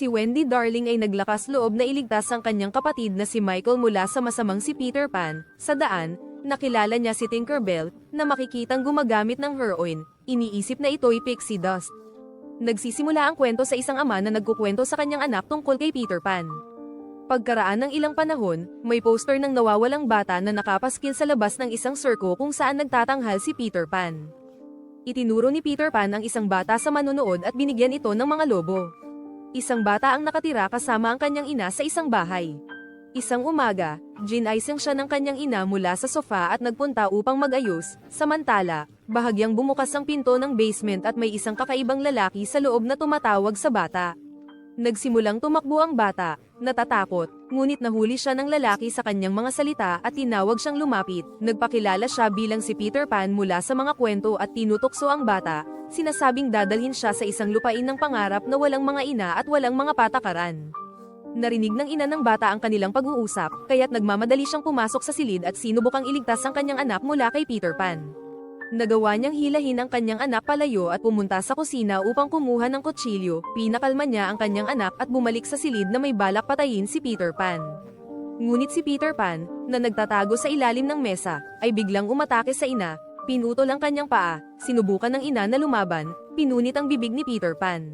Si Wendy Darling ay naglakas loob na iligtas ang kanyang kapatid na si Michael mula sa masamang si Peter Pan. Sa daan, nakilala niya si Tinkerbell, na makikitang gumagamit ng heroin. Iniisip na ito'y pixie dust. Nagsisimula ang kwento sa isang ama na nagkukwento sa kanyang anak tungkol kay Peter Pan. Pagkaraan ng ilang panahon, may poster ng nawawalang bata na nakapaskil sa labas ng isang circo kung saan nagtatanghal si Peter Pan. Itinuro ni Peter Pan ang isang bata sa manunood at binigyan ito ng mga lobo. Isang bata ang nakatira kasama ang kanyang ina sa isang bahay. Isang umaga, ginaising siya ng kanyang ina mula sa sofa at nagpunta upang mag-ayos, samantala, bahagyang bumukas ang pinto ng basement at may isang kakaibang lalaki sa loob na tumatawag sa bata. Nagsimulang tumakbo ang bata, natatakot, ngunit nahuli siya ng lalaki sa kanyang mga salita at tinawag siyang lumapit. Nagpakilala siya bilang si Peter Pan mula sa mga kwento at tinutokso ang bata, sinasabing dadalhin siya sa isang lupain ng pangarap na walang mga ina at walang mga patakaran. Narinig ng ina ng bata ang kanilang pag-uusap, kaya't nagmamadali siyang pumasok sa silid at sinubukang iligtas ang kanyang anak mula kay Peter Pan. Nagawa niyang hilahin ang kanyang anak palayo at pumunta sa kusina upang kumuha ng kutsilyo, pinakalma niya ang kanyang anak at bumalik sa silid na may balak patayin si Peter Pan. Ngunit si Peter Pan, na nagtatago sa ilalim ng mesa, ay biglang umatake sa ina, pinutol ang kanyang paa, sinubukan ng ina na lumaban, pinunit ang bibig ni Peter Pan.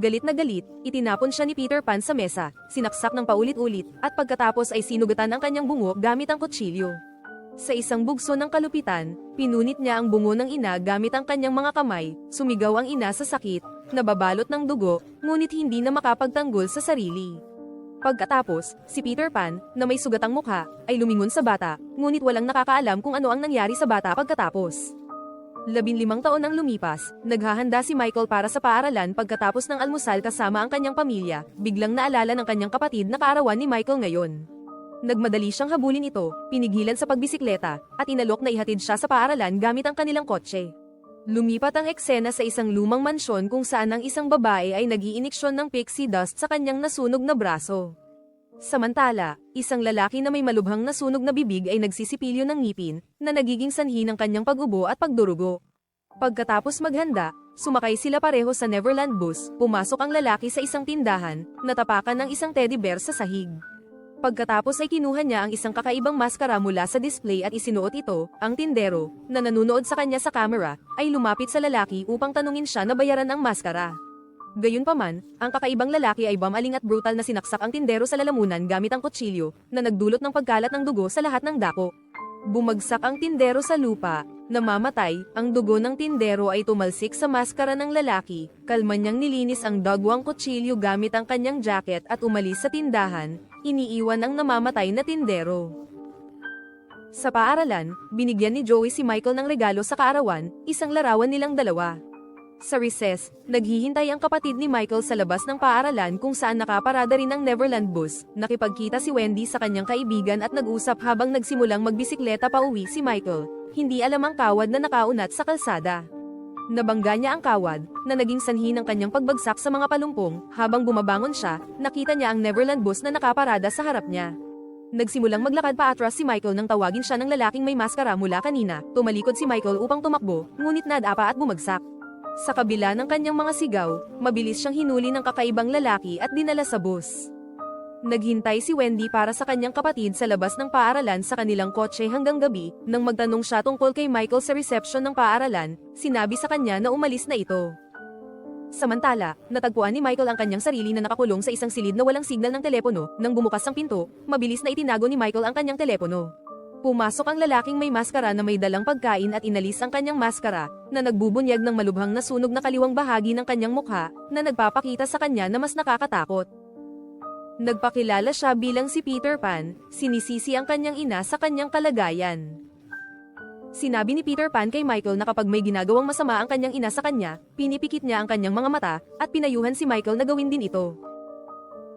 Galit na galit, itinapon siya ni Peter Pan sa mesa, sinaksak ng paulit-ulit, at pagkatapos ay sinugatan ang kanyang bungo gamit ang kutsilyo. Sa isang bugso ng kalupitan, pinunit niya ang bungo ng ina gamit ang kanyang mga kamay, sumigaw ang ina sa sakit, nababalot ng dugo, ngunit hindi na makapagtanggol sa sarili. Pagkatapos, si Peter Pan, na may sugatang mukha, ay lumingon sa bata, ngunit walang nakakaalam kung ano ang nangyari sa bata pagkatapos. Labinlimang taon ang lumipas, naghahanda si Michael para sa paaralan pagkatapos ng almusal kasama ang kanyang pamilya, biglang naalala ng kanyang kapatid na kaarawan ni Michael ngayon. Nagmadali siyang habulin ito, pinigilan sa pagbisikleta, at inalok na ihatid siya sa paaralan gamit ang kanilang kotse. Lumipat ang eksena sa isang lumang mansyon kung saan ang isang babae ay nagiiniksyon ng pixie dust sa kanyang nasunog na braso. Samantala, isang lalaki na may malubhang nasunog na bibig ay nagsisipilyo ng ngipin, na nagiging sanhi ng kanyang pagubo at pagdurugo. Pagkatapos maghanda, sumakay sila pareho sa Neverland bus, pumasok ang lalaki sa isang tindahan, natapakan ng isang teddy bear sa sahig. Pagkatapos ay kinuha niya ang isang kakaibang maskara mula sa display at isinuot ito, ang tindero, na nanunood sa kanya sa camera, ay lumapit sa lalaki upang tanungin siya na bayaran ang maskara. Gayunpaman, ang kakaibang lalaki ay bamaling at brutal na sinaksak ang tindero sa lalamunan gamit ang kutsilyo, na nagdulot ng pagkalat ng dugo sa lahat ng dako. Bumagsak ang tindero sa lupa, namamatay, ang dugo ng tindero ay tumalsik sa maskara ng lalaki, kalma niyang nilinis ang dagwang kutsilyo gamit ang kanyang jacket at umalis sa tindahan, iniiwan ang namamatay na tindero. Sa paaralan, binigyan ni Joey si Michael ng regalo sa kaarawan, isang larawan nilang dalawa. Sa recess, naghihintay ang kapatid ni Michael sa labas ng paaralan kung saan nakaparada rin ang Neverland bus. Nakipagkita si Wendy sa kanyang kaibigan at nag-usap habang nagsimulang magbisikleta pa uwi si Michael. Hindi alam ang kawad na nakaunat sa kalsada. Nabangga niya ang kawad, na naging sanhi ng kanyang pagbagsak sa mga palumpong, habang bumabangon siya, nakita niya ang Neverland bus na nakaparada sa harap niya. Nagsimulang maglakad pa atras si Michael nang tawagin siya ng lalaking may maskara mula kanina, tumalikod si Michael upang tumakbo, ngunit nadapa at bumagsak. Sa kabila ng kanyang mga sigaw, mabilis siyang hinuli ng kakaibang lalaki at dinala sa bus. Naghintay si Wendy para sa kanyang kapatid sa labas ng paaralan sa kanilang kotse hanggang gabi, nang magtanong siya tungkol kay Michael sa reception ng paaralan, sinabi sa kanya na umalis na ito. Samantala, natagpuan ni Michael ang kanyang sarili na nakakulong sa isang silid na walang signal ng telepono, nang bumukas ang pinto, mabilis na itinago ni Michael ang kanyang telepono. Pumasok ang lalaking may maskara na may dalang pagkain at inalis ang kanyang maskara, na nagbubunyag ng malubhang nasunog na kaliwang bahagi ng kanyang mukha, na nagpapakita sa kanya na mas nakakatakot. Nagpakilala siya bilang si Peter Pan, sinisisi ang kanyang ina sa kanyang kalagayan. Sinabi ni Peter Pan kay Michael na kapag may ginagawang masama ang kanyang ina sa kanya, pinipikit niya ang kanyang mga mata, at pinayuhan si Michael na gawin din ito.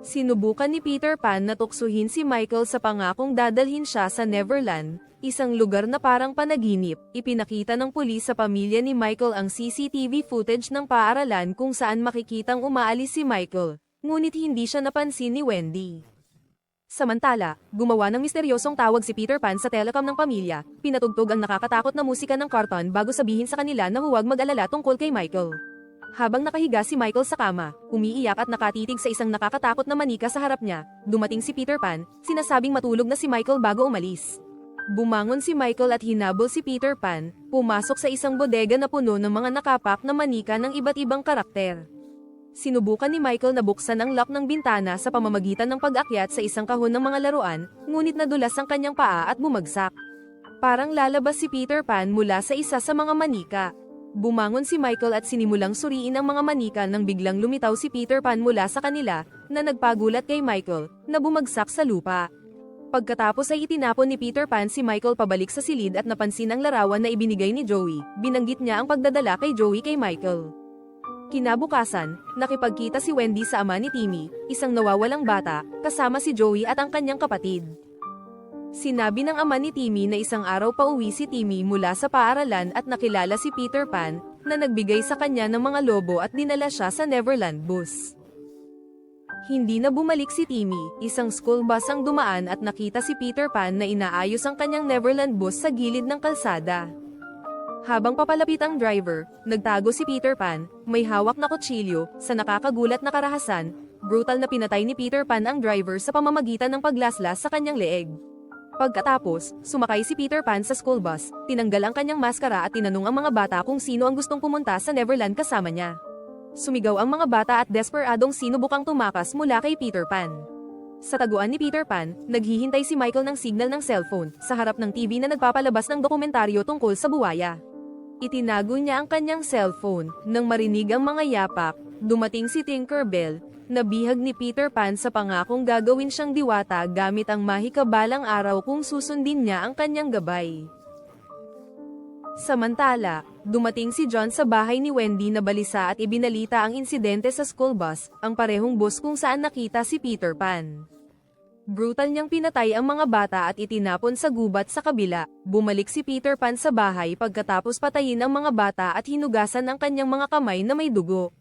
Sinubukan ni Peter Pan na tuksuhin si Michael sa pangakong dadalhin siya sa Neverland, isang lugar na parang panaginip. Ipinakita ng pulis sa pamilya ni Michael ang CCTV footage ng paaralan kung saan makikitang umaalis si Michael, ngunit hindi siya napansin ni Wendy. Samantala, gumawa ng misteryosong tawag si Peter Pan sa telecom ng pamilya, pinatugtog ang nakakatakot na musika ng karton bago sabihin sa kanila na huwag mag-alala tungkol kay Michael. Habang nakahiga si Michael sa kama, umiiyak at nakatitig sa isang nakakatakot na manika sa harap niya, dumating si Peter Pan, sinasabing matulog na si Michael bago umalis. Bumangon si Michael at hinabol si Peter Pan, pumasok sa isang bodega na puno ng mga nakapak na manika ng iba't ibang karakter. Sinubukan ni Michael na buksan ang lock ng bintana sa pamamagitan ng pag-akyat sa isang kahon ng mga laruan, ngunit nadulas ang kanyang paa at bumagsak. Parang lalabas si Peter Pan mula sa isa sa mga manika. Bumangon si Michael at sinimulang suriin ang mga manika nang biglang lumitaw si Peter Pan mula sa kanila, na nagpagulat kay Michael, na bumagsak sa lupa. Pagkatapos ay itinapon ni Peter Pan si Michael pabalik sa silid at napansin ang larawan na ibinigay ni Joey, binanggit niya ang pagdadala kay Joey kay Michael. Kinabukasan, nakipagkita si Wendy sa ama ni Timmy, isang nawawalang bata, kasama si Joey at ang kanyang kapatid. Sinabi ng ama ni Timmy na isang araw pa uwi si Timmy mula sa paaralan at nakilala si Peter Pan, na nagbigay sa kanya ng mga lobo at dinala siya sa Neverland bus. Hindi na bumalik si Timmy, isang school bus ang dumaan at nakita si Peter Pan na inaayos ang kanyang Neverland bus sa gilid ng kalsada. Habang papalapit ang driver, nagtago si Peter Pan, may hawak na kutsilyo, sa nakakagulat na karahasan, brutal na pinatay ni Peter Pan ang driver sa pamamagitan ng paglaslas sa kanyang leeg. Pagkatapos, sumakay si Peter Pan sa school bus, tinanggal ang kanyang maskara at tinanong ang mga bata kung sino ang gustong pumunta sa Neverland kasama niya. Sumigaw ang mga bata at desperadong sinubukang tumakas mula kay Peter Pan. Sa taguan ni Peter Pan, naghihintay si Michael ng signal ng cellphone sa harap ng TV na nagpapalabas ng dokumentaryo tungkol sa buwaya. Itinago niya ang kanyang cellphone nang marinig ang mga yapak, dumating si Tinkerbell, nabihag ni Peter Pan sa pangakong gagawin siyang diwata gamit ang mahikabalang araw kung susundin niya ang kanyang gabay. Samantala, dumating si John sa bahay ni Wendy na balisa at ibinalita ang insidente sa school bus, ang parehong bus kung saan nakita si Peter Pan. Brutal niyang pinatay ang mga bata at itinapon sa gubat sa kabila. Bumalik si Peter Pan sa bahay pagkatapos patayin ang mga bata at hinugasan ang kanyang mga kamay na may dugo.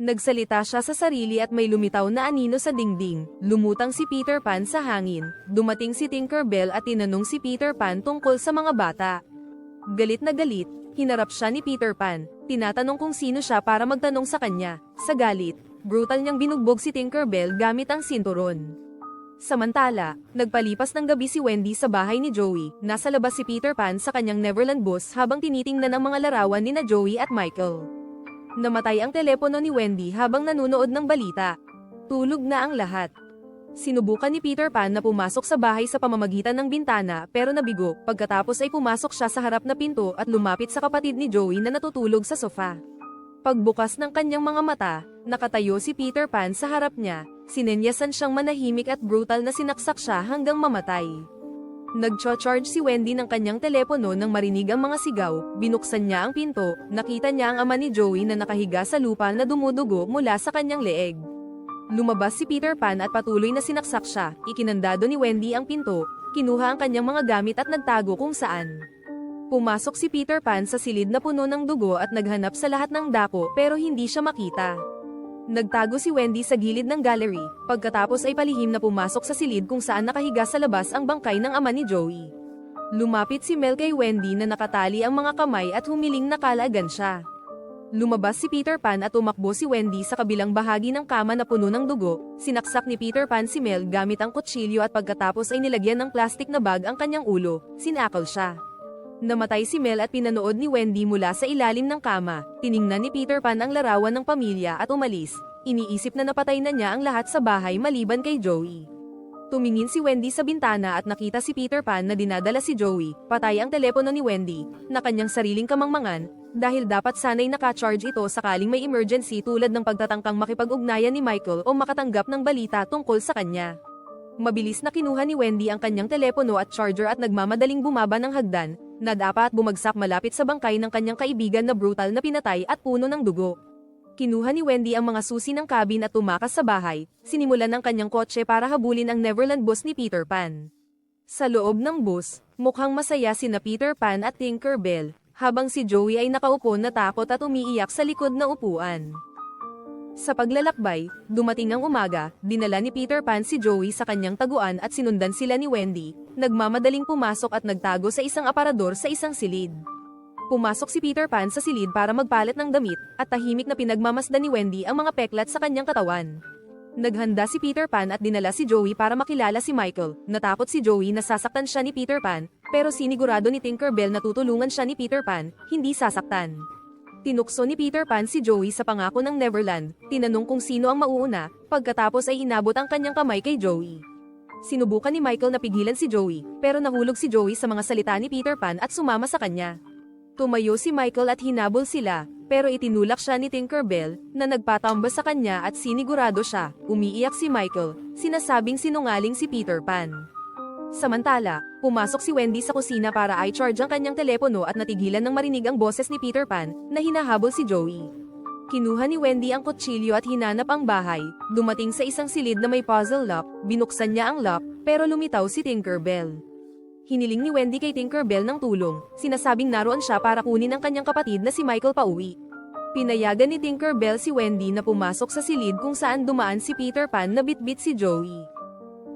Nagsalita siya sa sarili at may lumitaw na anino sa dingding. Lumutang si Peter Pan sa hangin. Dumating si Tinkerbell at tinanong si Peter Pan tungkol sa mga bata. Galit na galit, hinarap siya ni Peter Pan. Tinatanong kung sino siya para magtanong sa kanya. Sa galit, brutal niyang binugbog si Tinkerbell gamit ang sinturon. Samantala, nagpalipas ng gabi si Wendy sa bahay ni Joey. Nasa labas si Peter Pan sa kanyang Neverland bus habang tinitingnan ang mga larawan ni na Joey at Michael. Namatay ang telepono ni Wendy habang nanunood ng balita. Tulog na ang lahat. Sinubukan ni Peter Pan na pumasok sa bahay sa pamamagitan ng bintana pero nabigo, pagkatapos ay pumasok siya sa harap na pinto at lumapit sa kapatid ni Joey na natutulog sa sofa. Pagbukas ng kanyang mga mata, nakatayo si Peter Pan sa harap niya, sinenyasan siyang manahimik at brutal na sinaksak siya hanggang mamatay. Nagcho-charge si Wendy ng kanyang telepono nang marinig ang mga sigaw, binuksan niya ang pinto, nakita niya ang ama ni Joey na nakahiga sa lupa na dumudugo mula sa kanyang leeg. Lumabas si Peter Pan at patuloy na sinaksak siya, ikinandado ni Wendy ang pinto, kinuha ang kanyang mga gamit at nagtago kung saan. Pumasok si Peter Pan sa silid na puno ng dugo at naghanap sa lahat ng dako pero hindi siya makita. Nagtago si Wendy sa gilid ng gallery, pagkatapos ay palihim na pumasok sa silid kung saan nakahiga sa labas ang bangkay ng ama ni Joey. Lumapit si Mel kay Wendy na nakatali ang mga kamay at humiling na kalagan siya. Lumabas si Peter Pan at umakbo si Wendy sa kabilang bahagi ng kama na puno ng dugo, sinaksak ni Peter Pan si Mel gamit ang kutsilyo at pagkatapos ay nilagyan ng plastic na bag ang kanyang ulo, sinakal siya. Namatay si Mel at pinanood ni Wendy mula sa ilalim ng kama. Tiningnan ni Peter Pan ang larawan ng pamilya at umalis. Iniisip na napatay na niya ang lahat sa bahay maliban kay Joey. Tumingin si Wendy sa bintana at nakita si Peter Pan na dinadala si Joey, patay ang telepono ni Wendy, na kanyang sariling kamangmangan, dahil dapat sanay naka-charge ito sakaling may emergency tulad ng pagtatangkang makipag-ugnayan ni Michael o makatanggap ng balita tungkol sa kanya. Mabilis na kinuha ni Wendy ang kanyang telepono at charger at nagmamadaling bumaba ng hagdan, na dapat bumagsak malapit sa bangkay ng kanyang kaibigan na brutal na pinatay at puno ng dugo. Kinuha ni Wendy ang mga susi ng cabin at tumakas sa bahay, sinimulan ng kanyang kotse para habulin ang Neverland bus ni Peter Pan. Sa loob ng bus, mukhang masaya sina Peter Pan at Tinkerbell, habang si Joey ay nakaupo na takot at umiiyak sa likod na upuan. Sa paglalakbay, dumating ang umaga, dinala ni Peter Pan si Joey sa kanyang taguan at sinundan sila ni Wendy, nagmamadaling pumasok at nagtago sa isang aparador sa isang silid. Pumasok si Peter Pan sa silid para magpalit ng damit, at tahimik na pinagmamasdan ni Wendy ang mga peklat sa kanyang katawan. Naghanda si Peter Pan at dinala si Joey para makilala si Michael. Natakot si Joey na sasaktan siya ni Peter Pan, pero sinigurado ni Tinkerbell na tutulungan siya ni Peter Pan, hindi sasaktan. Tinukso ni Peter Pan si Joey sa pangako ng Neverland, tinanong kung sino ang mauuna, pagkatapos ay inabot ang kanyang kamay kay Joey. Sinubukan ni Michael na pigilan si Joey, pero nahulog si Joey sa mga salita ni Peter Pan at sumama sa kanya. Tumayo si Michael at hinabol sila, pero itinulak siya ni Tinkerbell, na nagpatamba sa kanya at sinigurado siya, umiiyak si Michael, sinasabing sinungaling si Peter Pan. Samantala, pumasok si Wendy sa kusina para i-charge ang kanyang telepono at natigilan ng marinig ang boses ni Peter Pan, na hinahabol si Joey. Kinuha ni Wendy ang kutsilyo at hinanap ang bahay, dumating sa isang silid na may puzzle lock, binuksan niya ang lock, pero lumitaw si Tinkerbell. Hiniling ni Wendy kay Tinkerbell ng tulong, sinasabing naroon siya para kunin ang kanyang kapatid na si Michael pauwi. Pinayagan ni Tinkerbell si Wendy na pumasok sa silid kung saan dumaan si Peter Pan na bitbit si Joey.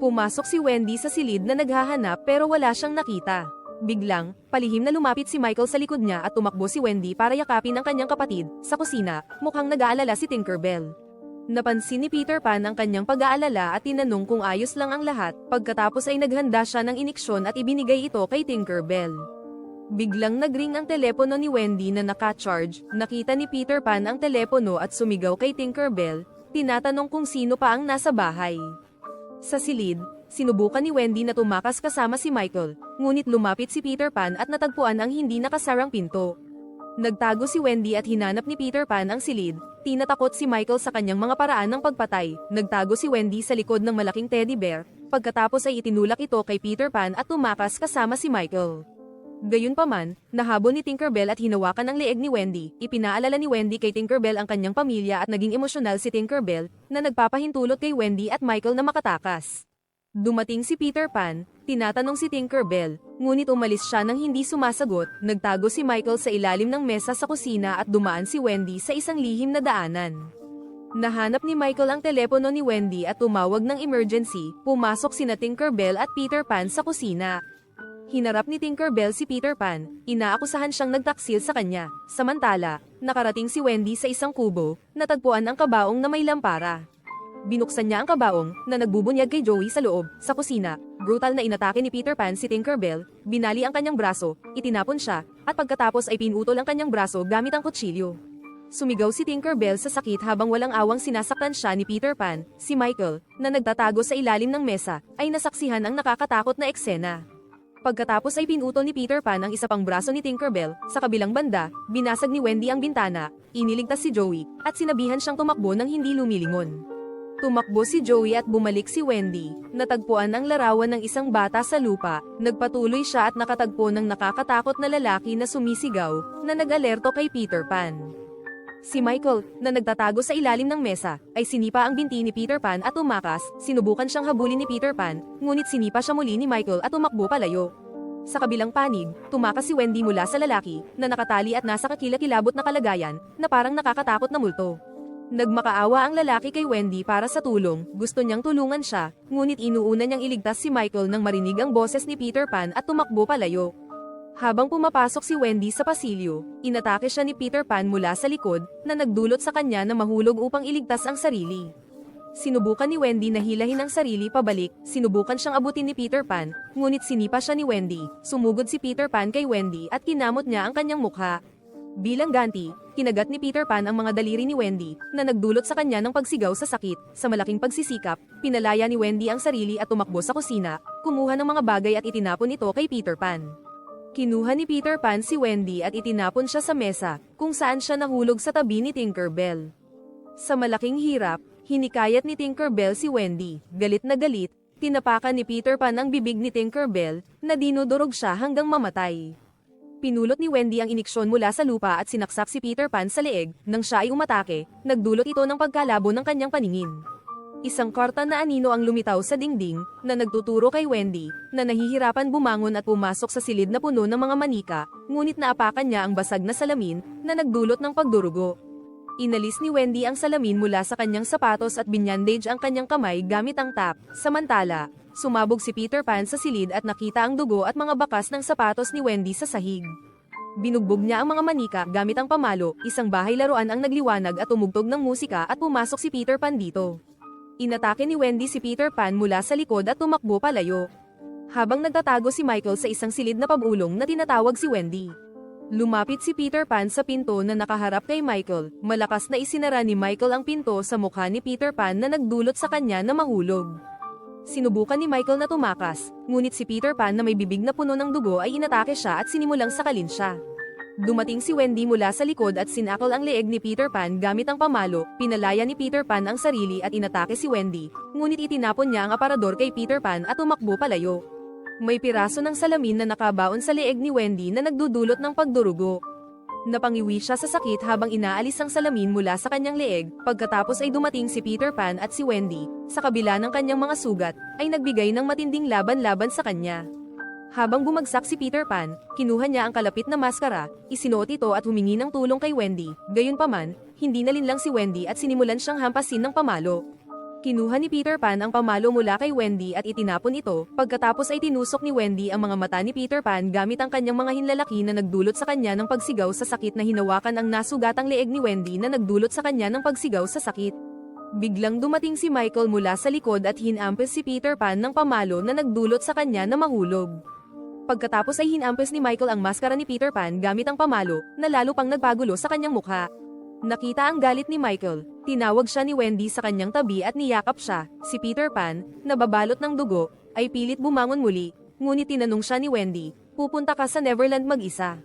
Pumasok si Wendy sa silid na naghahanap pero wala siyang nakita. Biglang, palihim na lumapit si Michael sa likod niya at tumakbo si Wendy para yakapin ang kanyang kapatid, sa kusina, mukhang nag-aalala si Tinkerbell. Napansin ni Peter Pan ang kanyang pag-aalala at tinanong kung ayos lang ang lahat, pagkatapos ay naghanda siya ng iniksyon at ibinigay ito kay Tinkerbell. Biglang nagring ang telepono ni Wendy na naka-charge, nakita ni Peter Pan ang telepono at sumigaw kay Tinkerbell, tinatanong kung sino pa ang nasa bahay. Sa silid, sinubukan ni Wendy na tumakas kasama si Michael, ngunit lumapit si Peter Pan at natagpuan ang hindi nakasarang pinto. Nagtago si Wendy at hinanap ni Peter Pan ang silid, tinatakot si Michael sa kanyang mga paraan ng pagpatay, nagtago si Wendy sa likod ng malaking teddy bear, pagkatapos ay itinulak ito kay Peter Pan at tumakas kasama si Michael. Gayunpaman, nahabol ni Tinkerbell at hinawakan ang leeg ni Wendy. Ipinaalala ni Wendy kay Tinkerbell ang kanyang pamilya at naging emosyonal si Tinkerbell, na nagpapahintulot kay Wendy at Michael na makatakas. Dumating si Peter Pan, tinatanong si Tinkerbell, ngunit umalis siya nang hindi sumasagot, nagtago si Michael sa ilalim ng mesa sa kusina at dumaan si Wendy sa isang lihim na daanan. Nahanap ni Michael ang telepono ni Wendy at tumawag ng emergency, pumasok sina Tinkerbell at Peter Pan sa kusina. Hinarap ni Tinkerbell si Peter Pan, inaakusahan siyang nagtaksil sa kanya. Samantala, nakarating si Wendy sa isang kubo, natagpuan ang kabaong na may lampara. Binuksan niya ang kabaong, na nagbubunyag kay Joey sa loob, sa kusina. Brutal na inatake ni Peter Pan si Tinkerbell, binali ang kanyang braso, itinapon siya, at pagkatapos ay pinutol ang kanyang braso gamit ang kutsilyo. Sumigaw si Tinkerbell sa sakit habang walang awang sinasaktan siya ni Peter Pan, si Michael, na nagtatago sa ilalim ng mesa, ay nasaksihan ang nakakatakot na eksena. Pagkatapos ay pinutol ni Peter Pan ang isa pang braso ni Tinkerbell, sa kabilang banda, binasag ni Wendy ang bintana, iniligtas si Joey, at sinabihan siyang tumakbo ng hindi lumilingon. Tumakbo si Joey at bumalik si Wendy, natagpuan ang larawan ng isang bata sa lupa, nagpatuloy siya at nakatagpo ng nakakatakot na lalaki na sumisigaw, na nag-alerto kay Peter Pan. Si Michael, na nagtatago sa ilalim ng mesa, ay sinipa ang binti ni Peter Pan at umakas, sinubukan siyang habulin ni Peter Pan, ngunit sinipa siya muli ni Michael at tumakbo palayo. Sa kabilang panig, tumakas si Wendy mula sa lalaki, na nakatali at nasa kakilakilabot na kalagayan, na parang nakakatakot na multo. Nagmakaawa ang lalaki kay Wendy para sa tulong, gusto niyang tulungan siya, ngunit inuuna niyang iligtas si Michael nang marinig ang boses ni Peter Pan at tumakbo palayo. Habang pumapasok si Wendy sa pasilyo, inatake siya ni Peter Pan mula sa likod, na nagdulot sa kanya na mahulog upang iligtas ang sarili. Sinubukan ni Wendy na hilahin ang sarili pabalik, sinubukan siyang abutin ni Peter Pan, ngunit sinipa siya ni Wendy, sumugod si Peter Pan kay Wendy at kinamot niya ang kanyang mukha. Bilang ganti, kinagat ni Peter Pan ang mga daliri ni Wendy, na nagdulot sa kanya ng pagsigaw sa sakit. Sa malaking pagsisikap, pinalaya ni Wendy ang sarili at tumakbo sa kusina, kumuha ng mga bagay at itinapon ito kay Peter Pan. Kinuha ni Peter Pan si Wendy at itinapon siya sa mesa, kung saan siya nahulog sa tabi ni Tinkerbell. Sa malaking hirap, hinikayat ni Tinkerbell si Wendy, galit na galit, tinapakan ni Peter Pan ang bibig ni Tinkerbell, na dinudurog siya hanggang mamatay. Pinulot ni Wendy ang iniksyon mula sa lupa at sinaksak si Peter Pan sa leeg, nang siya ay umatake, nagdulot ito ng pagkalabo ng kanyang paningin. Isang karta na anino ang lumitaw sa dingding, na nagtuturo kay Wendy, na nahihirapan bumangon at pumasok sa silid na puno ng mga manika, ngunit naapakan niya ang basag na salamin, na nagdulot ng pagdurugo. Inalis ni Wendy ang salamin mula sa kanyang sapatos at binyandage ang kanyang kamay gamit ang tap, samantala, sumabog si Peter Pan sa silid at nakita ang dugo at mga bakas ng sapatos ni Wendy sa sahig. Binugbog niya ang mga manika gamit ang pamalo, isang bahay laruan ang nagliwanag at tumugtog ng musika at pumasok si Peter Pan dito. Inatake ni Wendy si Peter Pan mula sa likod at tumakbo palayo. Habang nagtatago si Michael sa isang silid na pabulong na tinatawag si Wendy. Lumapit si Peter Pan sa pinto na nakaharap kay Michael, malakas na isinara ni Michael ang pinto sa mukha ni Peter Pan na nagdulot sa kanya na mahulog. Sinubukan ni Michael na tumakas, ngunit si Peter Pan na may bibig na puno ng dugo ay inatake siya at sinimulang sakalin siya. Dumating si Wendy mula sa likod at sinakol ang leeg ni Peter Pan gamit ang pamalo, pinalaya ni Peter Pan ang sarili at inatake si Wendy, ngunit itinapon niya ang aparador kay Peter Pan at tumakbo palayo. May piraso ng salamin na nakabaon sa leeg ni Wendy na nagdudulot ng pagdurugo. Napangiwi siya sa sakit habang inaalis ang salamin mula sa kanyang leeg, pagkatapos ay dumating si Peter Pan at si Wendy, sa kabila ng kanyang mga sugat, ay nagbigay ng matinding laban-laban sa kanya. Habang bumagsak si Peter Pan, kinuha niya ang kalapit na maskara, isinuot ito at humingi ng tulong kay Wendy, gayunpaman, hindi nalinlang si Wendy at sinimulan siyang hampasin ng pamalo. Kinuha ni Peter Pan ang pamalo mula kay Wendy at itinapon ito, pagkatapos ay tinusok ni Wendy ang mga mata ni Peter Pan gamit ang kanyang mga hinlalaki na nagdulot sa kanya ng pagsigaw sa sakit na hinawakan ang nasugatang leeg ni Wendy na nagdulot sa kanya ng pagsigaw sa sakit. Biglang dumating si Michael mula sa likod at hinampes si Peter Pan ng pamalo na nagdulot sa kanya na mahulog. Pagkatapos ay hinampes ni Michael ang maskara ni Peter Pan gamit ang pamalo, na lalo pang nagpagulo sa kanyang mukha. Nakita ang galit ni Michael, tinawag siya ni Wendy sa kanyang tabi at niyakap siya, si Peter Pan, na babalot ng dugo, ay pilit bumangon muli, ngunit tinanong siya ni Wendy, pupunta ka sa Neverland mag-isa.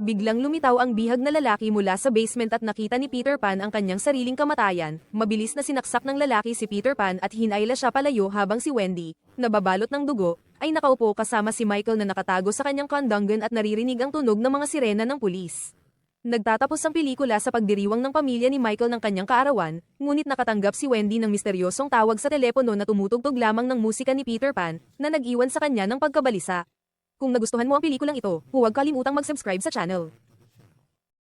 Biglang lumitaw ang bihag na lalaki mula sa basement at nakita ni Peter Pan ang kanyang sariling kamatayan, mabilis na sinaksak ng lalaki si Peter Pan at hinayla siya palayo habang si Wendy, na babalot ng dugo, ay nakaupo kasama si Michael na nakatago sa kanyang kondongan at naririnig ang tunog ng mga sirena ng pulis. Nagtatapos ang pelikula sa pagdiriwang ng pamilya ni Michael ng kanyang kaarawan, ngunit nakatanggap si Wendy ng misteryosong tawag sa telepono na tumutugtog lamang ng musika ni Peter Pan, na nag-iwan sa kanya ng pagkabalisa. Kung nagustuhan mo ang pelikulang ito, huwag kalimutang mag-subscribe sa channel.